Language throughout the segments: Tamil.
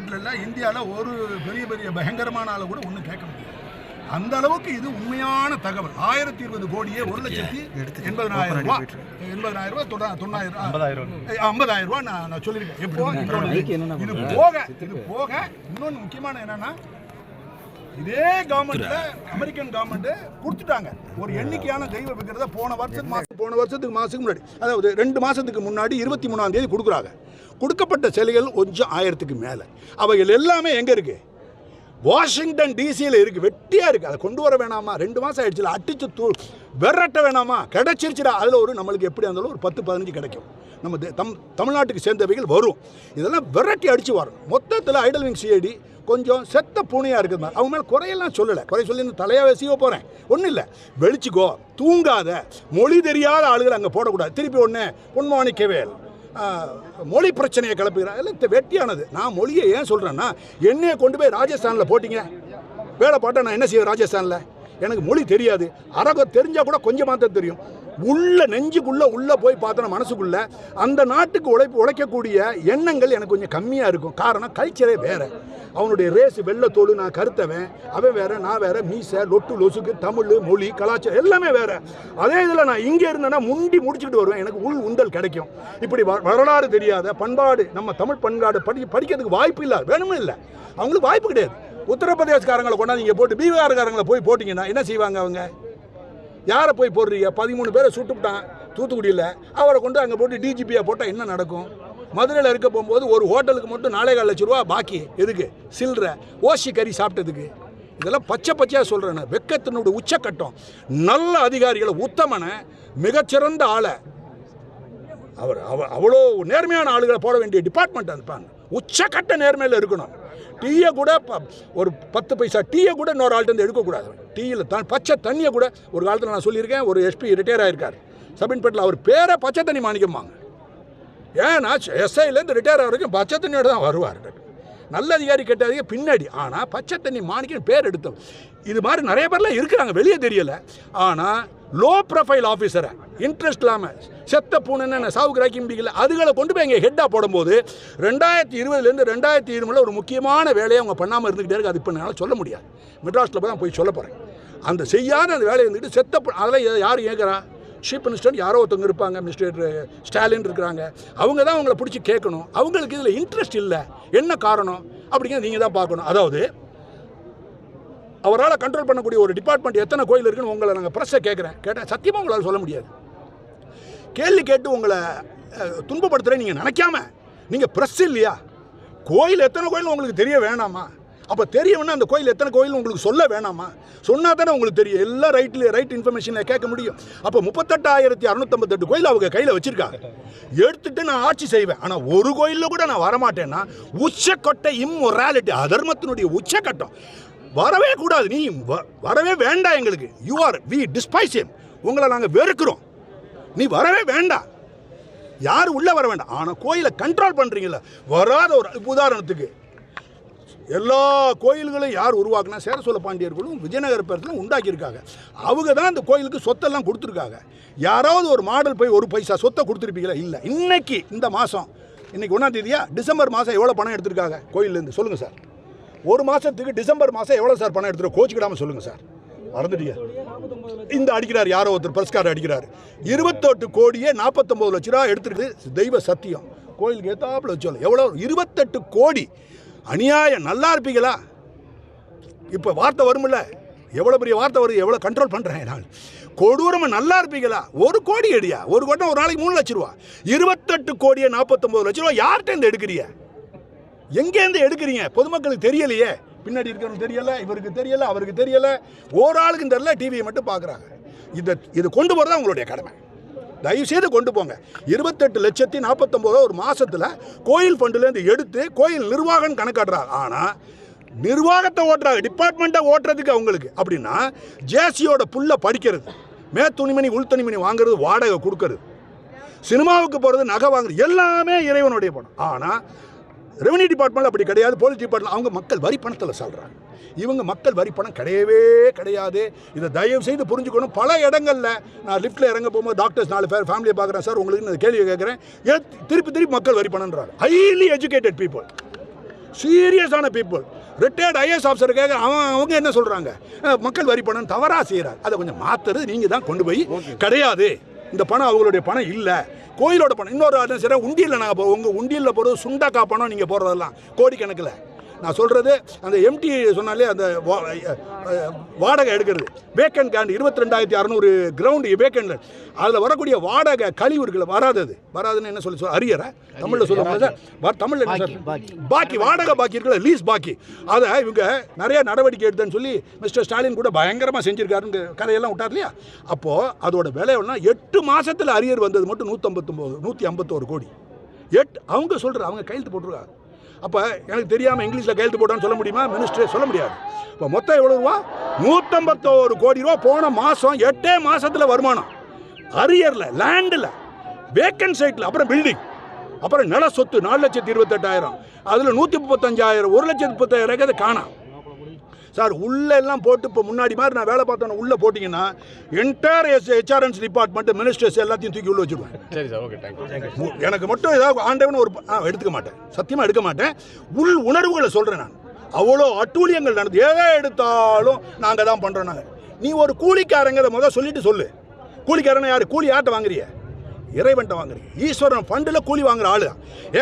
தமிழ்நாட்டில் இல்லை இந்தியாவில் ஒரு பெரிய பெரிய பயங்கரமான ஆளை கூட ஒன்றும் கேட்க முடியாது. அந்த அளவுக்கு இது உண்மையான தகவல். ஆயிரத்தி இருபது கோடியே ஒரு லட்சத்தி எண்பதனாயிரம் ரூபாய் எண்பதனாயிரம் ரூபாய் தொண்ணா- தொண்ணாயிரம் ஐம்பதாயிரம் ரூபாய் நான் நான் சொல்லியிருக்கேன். எப்போ இது போக இது போக இன்னொன்று முக்கியமான என்னன்னா இதே கவர்மெண்ட்ல அமெரிக்கன் கவர்மெண்ட் கொடுத்துட்டாங்க. ஒரு எண்ணிக்கையான தெய்வ விக்கிரத போன வருஷத்துக்கு மாசம் போன வருஷத்துக்கு மாசத்துக்கு முன்னாடி அதாவது ரெண்டு மாசத்துக்கு முன்னாடி இருபத்தி மூணாம் தேதி கொடுக்குறாங்க. கொடுக்கப்பட்ட சிலைகள் கொஞ்சம் ஆயிரத்துக்கு மேலே. அவைகள் எல்லாமே எங்கே இருக்கு? வாஷிங்டன் டிசியில் இருக்குது வெட்டியாக இருக்குது அதை கொண்டு வர வேணாமா? ரெண்டு மாதம் ஆயிடுச்சுல அடிச்சு தூ விரட்ட வேணாமா? கிடச்சிருச்சுடா. அதில் ஒரு நம்மளுக்கு எப்படி இருந்தாலும் ஒரு பத்து பதினஞ்சு கிடைக்கும். நம்ம தம் தமிழ்நாட்டுக்கு சேர்ந்தவைகள் வரும். இதெல்லாம் விரட்டி அடித்து வரும். மொத்தத்தில் ஐடல் விங் சிஐடி கொஞ்சம் செத்த பூனையாக இருக்குது மாதிரி. அவங்க மேலே குறையெல்லாம் சொல்லலை. குறை சொல்லி இந்த தலையாக சீவ போகிறேன் ஒன்றும் இல்லை. வெளிச்சிக்கோ தூங்காத. மொழி தெரியாத ஆளுகள் அங்கே போடக்கூடாது. திருப்பி ஒன்று பொன்மாணிக்கவேல். மொழி பிரச்சனையை கிளப்புகிறார் இல்லை வெட்டியானது. நான் மொழியை ஏன் சொல்கிறேன்னா என்னைய கொண்டு போய் ராஜஸ்தானில் போட்டிங்க. வேலை போட்டால் நான் என்ன செய்வேன் ராஜஸ்தானில்? எனக்கு மொழி தெரியாது. அரகம் தெரிஞ்சால் கூட கொஞ்சமாக தான் தெரியும். உள்ள நெஞ்சுக்குள்ளே உள்ளே போய் பார்த்தோன்னா மனசுக்குள்ள அந்த நாட்டுக்கு உழைப்பு உழைக்கக்கூடிய எண்ணங்கள் எனக்கு கொஞ்சம் கம்மியாக இருக்கும். காரணம் கல்ச்சரே வேறு. அவனுடைய ரேஸ் வெள்ளத்தோடு நான் கருத்தவன். அவன் வேற நான் வேற மீசை லொட்டு லொசுக்கு தமிழ் மொழி கலாச்சாரம் எல்லாமே வேற. அதே இதில் நான் இங்கே இருந்தேன்னா முண்டி முடிச்சுட்டு வருவேன். எனக்கு உள் உந்தல் கிடைக்கும். இப்படி வ- வரலாறு தெரியாத பண்பாடு நம்ம தமிழ் பண்பாடு படி படிக்கிறதுக்கு வாய்ப்பு இல்லை. வேணுமே இல்லை. அவங்களுக்கு வாய்ப்பு கிடையாது. உத்தரப்பிரதேசக்காரங்களை கொண்டாந்து இங்கே போட்டு பீகார்காரங்களை போய் போட்டிங்கன்னா என்ன செய்வாங்க அவங்க? யாரை போய் போடுறீங்க? பதிமூணு பேரை சுட்டுவிட்டான் தூத்துக்குடியில். அவரை கொண்டு அங்கே போட்டு டிஜிபியாக போட்டால் என்ன நடக்கும்? மதுரையில் இருக்க போகும்போது ஒரு ஹோட்டலுக்கு மட்டும் நாலே கால் லட்ச ரூபா பாக்கி. எதுக்கு? சில்லற. ஓசி கறி சாப்பிட்டதுக்கு. இதெல்லாம் பச்சை பச்சையாக சொல்கிறேன் வெக்கத்தினுடைய உச்சக்கட்டம். நல்ல அதிகாரிகளை உத்தமனை மிகச்சிறந்த ஆளை. அவர் அவ அவ்வளோ நேர்மையான ஆளுகளை போட வேண்டிய டிபார்ட்மெண்ட் அனுப்பாங்க உச்சக்கட்ட நேர்மையில் இருக்கணும். டீயை கூட ப- ஒரு பத்து பைசா டீயை கூட இன்னொரு ஆள்கிட்ட எடுக்கக்கூடாது. டீயில் தான் பச்சை தண்ணியை கூட ஒரு காலத்தில் நான் சொல்லியிருக்கேன் ஒரு எஸ்பி ரிட்டையர் ஆயிருக்கார். சபின்பேட்டில் அவர் பேரை பச்சை தண்ணி மாணிக்கம்பாங்க. ஏன்னா எஸ்ஐலேருந்து ரிட்டையர் ஆகிற வரைக்கும் பச்சை தண்ணியோட தான் வருவார். நல்ல அதிகாரி கெட்டாதீங்க பின்னாடி. ஆனால் பச்சை தண்ணி மாணிக்கம் பேர் எடுத்தோம். இது மாதிரி நிறைய பேர்லாம் இருக்கிறாங்க வெளியே தெரியலை. ஆனால் லோ ப்ரொஃபைல் ஆஃபீஸரை இன்ட்ரெஸ்ட் இல்லாமல் செத்த பூனைன்னு சாவுக்கு ராக்கிம்பிக்கல அதுகளை கொண்டு போய் இங்கே ஹெட்டாக போடும்போது ரெண்டாயிரத்தி இருபதுலேருந்து ரெண்டாயிரத்தி இருபதுல ஒரு முக்கியமான வேலையை அவங்க பண்ணாமல் இருந்துக்கிட்டே இருக்கு. அது இப்போ என்னால் சொல்ல முடியாது. மெட்ராஸில் போய் தான் போய் சொல்ல போகிறேன் அந்த செய்யாத அந்த வேலையை இருந்துட்டு செத்த அதெல்லாம் யார் கேட்குறா சீஃப் மினிஸ்டர் யாரோ ஒருத்தவங்க இருப்பாங்க. மிஸ்டர் ஸ்டாலின் இருக்கிறாங்க. அவங்க தான் அவங்கள பிடிச்சி கேட்கணும். அவங்களுக்கு இதில் இன்ட்ரெஸ்ட் இல்லை. என்ன காரணம்? அப்படிங்கிறத நீங்கள் தான் பார்க்கணும். அதாவது அவரால் கண்ட்ரோல் பண்ணக்கூடிய ஒரு டிபார்ட்மெண்ட் எத்தனை கோயில் இருக்குன்னு உங்களை நாங்கள் ப்ரெஸ்ஸை கேட்குறேன் கேட்டேன் சத்தியமாக உங்களால் சொல்ல முடியாது. கேள்வி கேட்டு உங்களை துன்பப்படுத்துகிறேன் நீங்கள் நினைக்காம நீங்கள் ப்ரெஸ் இல்லையா? கோயில் எத்தனை கோயில் உங்களுக்கு தெரிய வேணாமா? அப்போ தெரியணும்னா அந்த கோயில் எத்தனை கோயில் உங்களுக்கு சொல்ல வேணாமா? சொன்னால் தானே உங்களுக்கு தெரியும். எல்லா ரைட்லேயும் ரைட் இன்ஃபர்மேஷனில் கேட்க முடியும். அப்போ முப்பத்தெட்டாயிரத்தி அறுநூத்தம்பத்தெட்டு கோயில் அவங்க கையில் வச்சுருக்காங்க. எடுத்துட்டு நான் ஆட்சி செய்வேன். ஆனால் ஒரு கோயிலில் கூட நான் வரமாட்டேன்னா உச்சக்கொட்டை இம்மொராலிட்டி அதர்மத்தினுடைய உச்சக்கட்டம். வரவே கூடாது. நீ வ- வரவே வேண்டாம் எங்களுக்கு. You are we despise M உங்களை நாங்கள் வெறுக்கிறோம். நீ வரவே வேண்டாம். யாரும் உள்ளே வர வேண்டாம். ஆனால் கோயிலை கண்ட்ரோல் பண்ணுறீங்களா வராத ஒரு உதாரணத்துக்கு. எல்லா கோயில்களையும் யார் உருவாக்குனா சேர சோழ பாண்டியர்களும் விஜயநகர பேரத்தில் உண்டாக்கியிருக்காங்க. அவங்க தான் அந்த கோயிலுக்கு சொத்தெல்லாம் கொடுத்துருக்காங்க. யாராவது ஒரு மாடல் போய் ஒரு பைசா சொத்தை கொடுத்துருப்பீங்களா? இல்லை. இன்னைக்கு இந்த மாதம் இன்னைக்கு ஒன்றாம் தேதியா? டிசம்பர் மாதம் எவ்வளோ பணம் எடுத்திருக்காங்க? கோயிலேருந்து சொல்லுங்கள் சார். ஒரு மாதத்துக்கு டிசம்பர் மாதம் எவ்வளோ சார் பணம் எடுத்துகிட்டு கோச்சிக்கிடாமல் சொல்லுங்கள் சார். மறந்துட்டீங்க. இந்த அடிக்கிறார் யாரோ ஒருத்தர் பிரஸ்கார் அடிக்கிறார். இருபத்தெட்டு கோடியே நாற்பத்தொம்பது லட்ச ரூபா எடுத்துருக்குது தெய்வ சத்தியம். கோயிலுக்கு ஏத்தாப்புல வச்சோம் எவ்வளோ இருபத்தெட்டு கோடி. அநியாயம். நல்லா இருப்பீங்களா? இப்போ வார்த்தை வரும்ல. எவ்வளோ பெரிய வார்த்தை வருது? எவ்வளோ கண்ட்ரோல் பண்ணுறேன் நான். கொடூரமாக நல்லா இருப்பீங்களா? ஒரு கோடி அடியா? ஒரு கோட்டம் ஒரு நாளைக்கு மூணு லட்ச ரூபா. இருபத்தெட்டு கோடியே நாற்பத்தொம்பது லட்ச ரூபா யார்கிட்ட இந்த எடுக்கிறீங்க? எங்கேருந்து எடுக்கிறீங்க? பொதுமக்களுக்கு தெரியலையே. பின்னாடி இருக்கிறவங்களுக்கு தெரியல இவருக்கு தெரியல அவருக்கு தெரியல. ஒரு தெரியல டிவியை மட்டும் பார்க்குறாங்க. இதை இது கொண்டு போகிறது உங்களுடைய கடமை. தயவு செய்து கொண்டு போங்க. இருபத்தெட்டு லட்சத்தி நாற்பத்தொம்போதோ ஒரு மாதத்தில் கோயில் ஃபண்டுலேருந்து எடுத்து கோயில் நிர்வாகம் கணக்காடுறாங்க. ஆனால் நிர்வாகத்தை ஓட்டுறாங்க டிபார்ட்மெண்ட்டை ஓட்டுறதுக்கு அவங்களுக்கு. அப்படின்னா ஜேசியோட புல்லை படிக்கிறது மே துணிமணி உள் துணிமணி வாங்குறது வாடகை கொடுக்கறது சினிமாவுக்கு போகிறது நகை வாங்குறது எல்லாமே இறைவனுடைய படம் ஆனால் ரெவன்யூ டிபார்ட்மெண்ட் அப்படி கிடையாது போலீஸ் டிபார்ட்மெண்ட் அவங்க மக்கள் வரி பணத்தில் சொல்கிறாங்க இவங்க மக்கள் வரி பணம் கிடையவே கிடையாது. இதை தயவு செய்து புரிஞ்சுக்கணும். பல இடங்களில் நான் லிஃப்ட்டில் இறங்க போகும்போது டாக்டர்ஸ் நாலு பேர் ஃபேமிலியை பார்க்குறேன் சார் உங்களுக்கு இந்த கேள்வி கேட்குறேன். திருப்பி திருப்பி மக்கள் வரி பணன்றாங்க ஹைலி எஜுகேட்டட் பீப்புள் சீரியஸான பீப்புள் ரிட்டையர்ட் ஐஏஎஸ் ஆஃபீஸருக்காக அவன் அவங்க என்ன சொல்கிறாங்க மக்கள் வரி பணம் தவறாக செய்கிறார் அதை கொஞ்சம் மாற்றுறது நீங்கள் தான் கொண்டு போய் கிடையாது. இந்த பணம் அவங்களுடைய பணம் இல்லை. கோயிலோட பணம் இன்னொரு ஆளும் சரி உண்டியலில் நாங்கள் போவோம் உங்கள் உண்டியலில் போகிறது சுண்டக்கா பணம் நீங்கள் போடுறதெல்லாம். கோடிக்கணக்கில். நான் சொல்கிறது அந்த எம்டி சொன்னாலே அந்த வாடகை எடுக்கிறது. வேக்கன் கேண்ட் இருபத்தி ரெண்டாயிரத்தி அறநூறு கிரவுண்டு வேக்கன்ல அதில் வரக்கூடிய வாடகை கழிவு இருக்குல்ல வராதது. வராதுன்னு என்ன சொல்லி சொல்ல அரியரா தமிழில் சொல்லுவாங்க சார் தமிழ்ல பாக்கி வாடகை பாக்கி இருக்குல்ல லீஸ் பாக்கி. அதை இவங்க நிறைய நடவடிக்கை எடுத்தேன்னு சொல்லி மிஸ்டர் ஸ்டாலின் கூட பயங்கரமாக செஞ்சிருக்காருன்னு கதையெல்லாம் விட்டார் இல்லையா? அப்போது அதோட விலை எட்டு மாசத்துல அரியர் வந்தது மட்டும் நூற்றம்பத்தொம்போது நூற்றி ஐம்பத்தோரு கோடி. எட் அவங்க சொல்கிற அவங்க கையெழுத்து போட்டிருக்காங்க. அப்போ எனக்கு தெரியாமல் இங்கிலீஷில் கையெழுத்து போட்டான்னு சொல்ல முடியுமா? மினிஸ்டரே சொல்ல முடியாது. இப்போ மொத்தம் எவ்வளோ ரூபா? நூற்றம்பத்தோரு கோடி ரூபா போன மாதம் எட்டே மாதத்தில் வருமானம். அரியரில் லேண்டில் வேக்கன் சைட்டில் அப்புறம் பில்டிங் அப்புறம் நில சொத்து நாலு லட்சத்தி இருபத்தெட்டாயிரம். அதில் நூற்றி முப்பத்தஞ்சாயிரம் ஒரு லட்சத்தி முப்பத்தாயிரம் அதை காணாம் சார் உள்ள எல்லாம் போட்டு இப்போ முன்னாடி மாதிரி நான் வேலை பார்த்தோன்னா உள்ளே போட்டிங்கன்னா என்டையர் எஸ் ஹெச்ஆர்என்ஸ் டிபார்ட்மெண்ட் மினிஸ்டர்ஸ் எல்லாத்தையும் தூக்கி உள்ள வச்சுருவேன் சரி சார் ஓகே தேங்க்யூ எனக்கு மட்டும் ஏதாவது ஆண்டவன் ஒரு எடுத்துக்க மாட்டேன். சத்தியமாக எடுக்க மாட்டேன். உள் உணர்வுகளை சொல்கிறேன் நான். அவ்வளோ அட்டூழியங்கள் நடந்து எதை எடுத்தாலும் நாங்கள் தான் பண்ணுறோம் நாங்கள் நீ ஒரு கூலிக்காரங்கிறத முதல் சொல்லிட்டு சொல்லு. கூலிக்காரனை யார்? கூலி யார்கிட்ட வாங்குறிய? இறைவன்ட்ட வாங்குறீங்க. ஈஸ்வரன் ஃபண்டில் கூலி வாங்குற ஆளு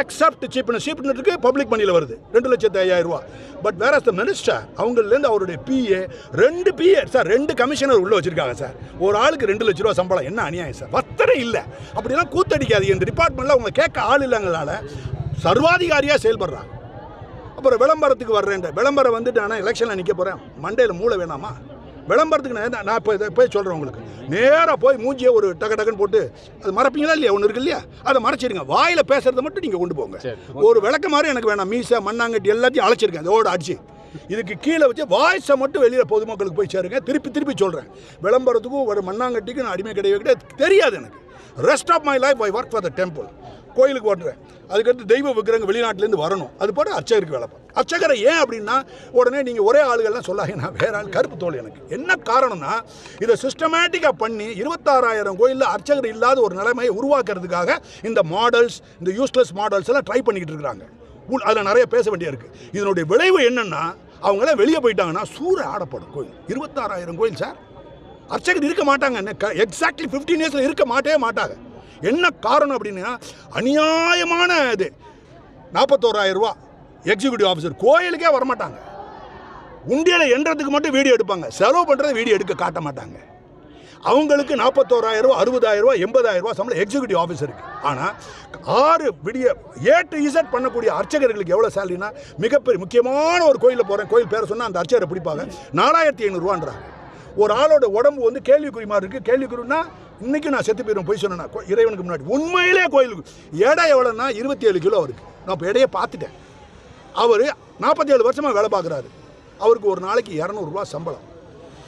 எக்ஸப்ட் சீப்னு சீப்னுக்கு பப்ளிக் மணியில் வருது. ரெண்டு லட்சத்து ஐயாயிரம் ரூபா. பட் வேற த மினிஸ்டர் அவங்கலேருந்து அவருடைய பிஏ ரெண்டு பிஏ சார் ரெண்டு கமிஷனர் உள்ளே வச்சிருக்காங்க சார் ஒரு ஆளுக்கு ரெண்டு லட்ச ரூபா சம்பளம். என்ன அநியாயம் சார் வத்தரே இல்லை. அப்படிலாம் கூத்தடிக்காது இந்த டிபார்ட்மெண்ட்டில் அவங்க கேட்க ஆள் இல்லைங்களால சர்வாதிகாரியாக செயல்படுறாங்க. அப்புறம் விளம்பரத்துக்கு வர்றேன் விளம்பரம் வந்துட்டு நான் எலெக்ஷனில் நிற்க போகிறேன் மண்டையில் மூளை வேணாமா? விளம்பரத்துக்கு நான் நான் இப்போ இதை போய் சொல்கிறேன் உங்களுக்கு. நேராக போய் மூஞ்சியை ஒரு டக்கு டக்குன்னு போட்டு அது மறைப்பீங்களா இல்லையா? ஒன்று இருக்கு இல்லையா? அதை மறைச்சிருங்க வாயில் பேசுறதை மட்டும் நீங்கள் கொண்டு போங்க. ஒரு விளக்க மாதிரி எனக்கு வேணாம். மீசை மண்ணாங்கட்டி எல்லாத்தையும் அழைச்சிருக்கேன் அதோட அடிச்சு. இதுக்கு கீழே வச்சு வாய்ஸை மட்டும் வெளியில் பொதுமக்களுக்கு போய் சேருங்க. திருப்பி திருப்பி சொல்கிறேன் விளம்பரத்துக்கும் ஒரு மண்ணாங்கட்டிக்கும் நான் அடிமை கிடையவே கிடையாது. தெரியாது எனக்கு. Rest of my life I work for the temple கோயிலுக்கு ஓட்டுறேன் அதுக்கடுத்து தெய்வ விக்கிரங்க வெளிநாட்டிலேருந்து வரணும். அது போல அர்ச்சகருக்கு வேலை பார்ப்பேன். அர்ச்சகரை ஏன் அப்படின்னா உடனே நீங்கள் ஒரே ஆளுகள்லாம் சொல்லாங்க நான் வேற ஆள் கருப்பு தோல் எனக்கு. என்ன காரணம்னா இதை சிஸ்டமேட்டிக்காக பண்ணி இருபத்தாறாயிரம் கோயிலில் அர்ச்சகர் இல்லாத ஒரு நிலைமையை உருவாக்குறதுக்காக இந்த மாடல்ஸ் இந்த யூஸ்லெஸ் மாடல்ஸ் எல்லாம் ட்ரை பண்ணிக்கிட்டு இருக்கிறாங்க. அதில் நிறைய பேச வேண்டிய இருக்குது இதனுடைய விளைவு என்னென்னா அவங்களாம் வெளியே போயிட்டாங்கன்னா சூற ஆடப்படும் கோயில். இருபத்தாறாயிரம் கோயில் சார் அர்ச்சகர் இருக்க மாட்டாங்க. எக்ஸாக்ட்லி ஃபிஃப்டீன் இயர்ஸில் இருக்க மாட்டே மாட்டாங்க. என்ன காரணம் அப்படின்னா அநியாயமான இது. நாற்பத்தோராயிரம் ரூபா எக்ஸிக்யூட்டிவ் ஆஃபீஸர் கோயிலுக்கே வரமாட்டாங்க. உண்டியலை எண்றதுக்கு மட்டும் வீடியோ எடுப்பாங்க. செலவு பண்ணுறது வீடியோ எடுக்க காட்ட மாட்டாங்க. அவங்களுக்கு நாற்பத்தோராயிரம் ரூபா அறுபதாயிரம் ரூபா எண்பதாயிரம் ரூபா சம்பளம் எக்ஸிக்யூட்டிவ் ஆஃபீஸருக்கு ஆனால் ஆறு விடிய ஏ டு இசட் பண்ணக்கூடிய அர்ச்சகர்களுக்கு எவ்வளோ சேலரினா மிகப்பெரிய முக்கியமான ஒரு கோயிலில் போகிறேன் கோயில் பேரை சொன்னால் அந்த அர்ச்சகரை பிடிப்பாங்க. நாலாயிரத்தி ஐநூறுரூவான்றாங்க ஒரு ஆளோட உடம்பு வந்து கேள்விக்குறி மாதிரி இருக்குது கேள்விக்குறின்னா இன்னைக்கு நான் செத்து போயிடும் போய் சொன்னேன்னா கோ- இறைவனுக்கு முன்னாடி. உண்மையிலே கோயிலுக்கு எடை எவ்வளோன்னா இருபத்தி ஏழு கிலோ அவருக்கு நான் இப்போ எடையை பார்த்துட்டேன். அவர் நாற்பத்தி ஏழு வருஷமாக வேலை பார்க்குறாரு. அவருக்கு ஒரு நாளைக்கு இரநூறுவா சம்பளம்.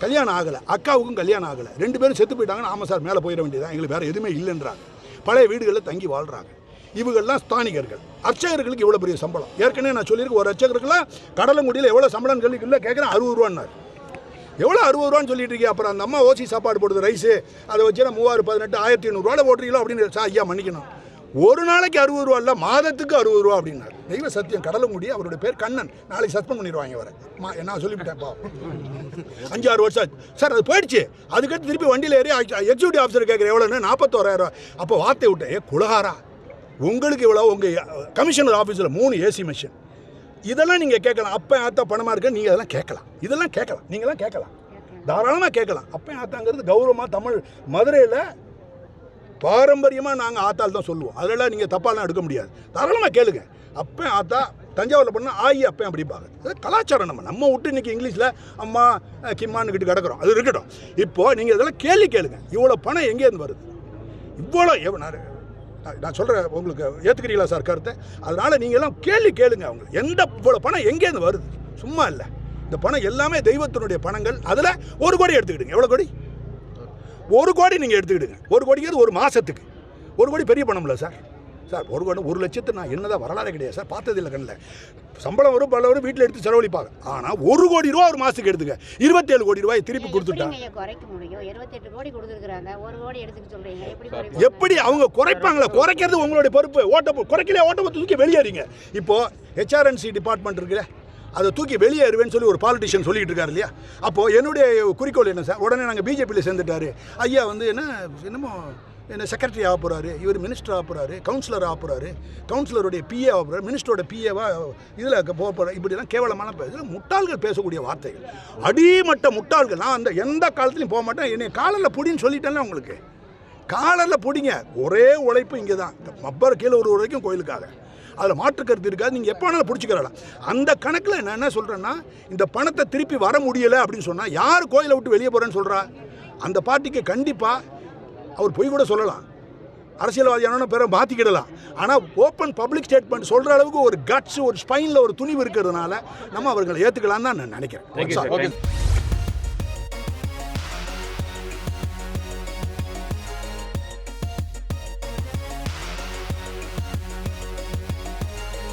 கல்யாணம் ஆகலை. அக்காவுக்கும் கல்யாணம் ஆகலை. ரெண்டு பேரும் செத்து போயிட்டாங்கன்னா ஆமாம் சார் மேலே போயிட வேண்டியதான் எங்களுக்கு வேறு எதுவுமே இல்லைன்றாங்க. பழைய வீடுகளில் தங்கி வாழ்கிறாங்க இவங்கள்லாம் ஸ்தானிகர்கள். அர்ச்சகர்களுக்கு இவ்வளோ பெரிய சம்பளம். ஏற்கனவே நான் சொல்லியிருக்கேன் ஒரு அர்ச்சகருக்குலாம் கடலங்குடியில் எவ்வளோ சம்பளம் கேள்வி இல்லை கேட்குறேன் அறுபது ரூபான்னாரு. எவ்வளோ அறுபது ரூபான்னு சொல்லிட்டு இருக்கீங்க? அப்புறம் அந்த அம்மா ஓசி சாப்பாடு போடுது ரைஸு. அதை வச்சு மூவாயிரம் பதினெட்டு ஆயிரத்தி ஐநூறுரூவாவில் போட்டுறீங்களோ அப்படின்னு சார் ஐயா மன்னிக்கணும். ஒரு நாளைக்கு அறுபது ரூபா இல்லை மாதத்துக்கு அறுபது ரூபா அப்படின்னாரு. தெய்வ சத்தியம் கடலுங்குடி அவருடைய பேர் கண்ணன். நாளைக்கு சஸ்பெண்ட் பண்ணிடுவாங்க வர மா நான் சொல்லிவிட்டேன் பா அஞ்சு ஆறு வருஷம் ஆச்சு. சார் அது போயிடுச்சு. அதுக்கடுத்து திருப்பி வண்டியில் ஏறி எக்ஸிக்யூட்டிவ் ஆஃபீஸர் கேட்குற எவ்வளோன்னு நாற்பத்தோராயிரம் அப்போ வார்த்தை விட்டேன் ஏ குலகாரா உங்களுக்கு இவ்வளோ உங்கள் கமிஷனர் ஆஃபீஸில் மூணு ஏசி மிஷின் இதெல்லாம் நீங்கள் கேட்கலாம். அப்போ ஆத்தா பணமாக இருக்கு நீங்கள் அதெல்லாம் கேட்கலாம். இதெல்லாம் கேட்கலாம். நீங்களாம் கேட்கலாம். தாராளமாக கேட்கலாம். அப்போ ஆத்தாங்கிறது கௌரவமாக தமிழ் மதுரையில் பாரம்பரியமாக நாங்கள் ஆத்தால் தான் சொல்லுவோம். அதெல்லாம் நீங்கள் தப்பாலாம் எடுக்க முடியாது. தாராளமாக கேளுங்க. அப்போ ஆத்தா தஞ்சாவூரில் பண்ணால் ஆயி அப்போ அப்படிம்பாங்க. அது கலாச்சாரம் நம்ம. நம்ம விட்டு இன்னைக்கு இங்கிலீஷில் அம்மா அஹ், கிம்மான்னு கிட்ட கிடக்குறோம். அது இருக்கட்டும். இப்போது நீங்கள் இதெல்லாம் கேள்வி கேளுங்க. இவ்வளோ பணம் எங்கேருந்து வருது? இவ்வளோ எவ- நான் சொல்கிறேன் உங்களுக்கு ஏற்றுக்கிறீங்களா சார் கருத்தை? அதனால் நீங்கள் எல்லாம் கேள்வி கேளுங்க அவங்க. எந்த இவ்வளோ பணம் எங்கேருந்து வருது? சும்மா இல்லை. இந்த பணம் எல்லாமே தெய்வத்தினுடைய பணங்கள். அதில் ஒரு கோடி எடுத்துக்கிடுங்க. எவ்வளோ கோடி? ஒரு கோடி நீங்கள் எடுத்துக்கிடுங்க. ஒரு கோடிங்கிறது ஒரு மாதத்துக்கு ஒரு கோடி பெரிய பணம் இல்லை சார். சார் ஒரு கோடி ஒரு லட்சத்து நான் என்னதான் வரலாறே கிடையாது சார் பார்த்ததில்லை கண்ணில். சம்பளம் வரும் பல வரும் வீட்டில் எடுத்து செலவழிப்பாங்க. ஆனால் ஒரு கோடி ரூபா ஒரு மாதத்துக்கு எடுத்துக்க. இருபத்தேழு கோடி ரூபாய் திருப்பி கொடுத்துட்டா. எப்படிங்க குறைக்க முடியும்? இருபத்தெட்டு கோடி கொடுத்துருக்காங்க ஒரு கோடி எடுத்துக்க சொல்றீங்க. எப்படி அவங்க குறைப்பாங்களா? குறைக்கிறது உங்களுடைய பொறுப்பு. ஓட்ட குறைக்கலையே? ஓட்டத்தை தூக்கி வெளியேறீங்க. இப்போ ஹெச்ஆர்என்சி டிபார்ட்மெண்ட் இருக்குல்ல அதை தூக்கி வெளியேறுவேன்னு சொல்லி ஒரு பாலிட்டிஷியன் சொல்லிட்டு இருக்காரு இல்லையா? அப்போது என்னுடைய குறிக்கோள் என்ன சார்? உடனே நாங்கள் பிஜேபியில் சேர்ந்துட்டாரு. ஐயா வந்து என்ன என்னமோ என்ன செக்ரட்டரி ஆக போகிறாரு இவர் மினிஸ்டர் ஆக போகிறாரு கவுன்சிலர் ஆக போகிறாரு கவுன்சிலருடைய பிஏ ஆக போகிறார் மினிஸ்டரோட பிஏவாக இதில் போக போகிறார் இப்படிலாம் கேவலமான இதில் முட்டாள்கள் பேசக்கூடிய வார்த்தைகள். அடிமட்ட முட்டாள்கள். நான் அந்த எந்த காலத்துலையும் போக மாட்டேன். என்னை காலரில் புடின்னு சொல்லிட்டேன்ல உங்களுக்கு. காலரில் பிடிங்க. ஒரே உழைப்பு இங்கே தான் மப்பர் கீழே ஒரு வரைக்கும் கோயிலுக்காக. அதில் மாற்று கருத்து இருக்காது. நீங்கள் எப்போ வேணாலும் பிடிச்சிக்கிறலாம். அந்த கணக்கில் நான் என்ன சொல்கிறேன்னா இந்த பணத்தை திருப்பி வர முடியலை அப்படின்னு சொன்னால் யார் கோயிலை விட்டு வெளியே போகிறேன்னு சொல்கிறா அந்த பார்ட்டிக்கு கண்டிப்பாக அவர் பொய் கூட சொல்லலாம். அரசியல்வாதியான பேரை மாற்றிக்கிடலாம் ஆனால் ஓப்பன் பப்ளிக் ஸ்டேட்மெண்ட் சொல்கிற அளவுக்கு ஒரு கட்ஸ் ஒரு ஸ்பைனில் ஒரு துணிவு இருக்கிறதுனால நம்ம அவர்களை ஏற்றுக்கலான்னு தான் நான் நினைக்கிறேன். ஓகே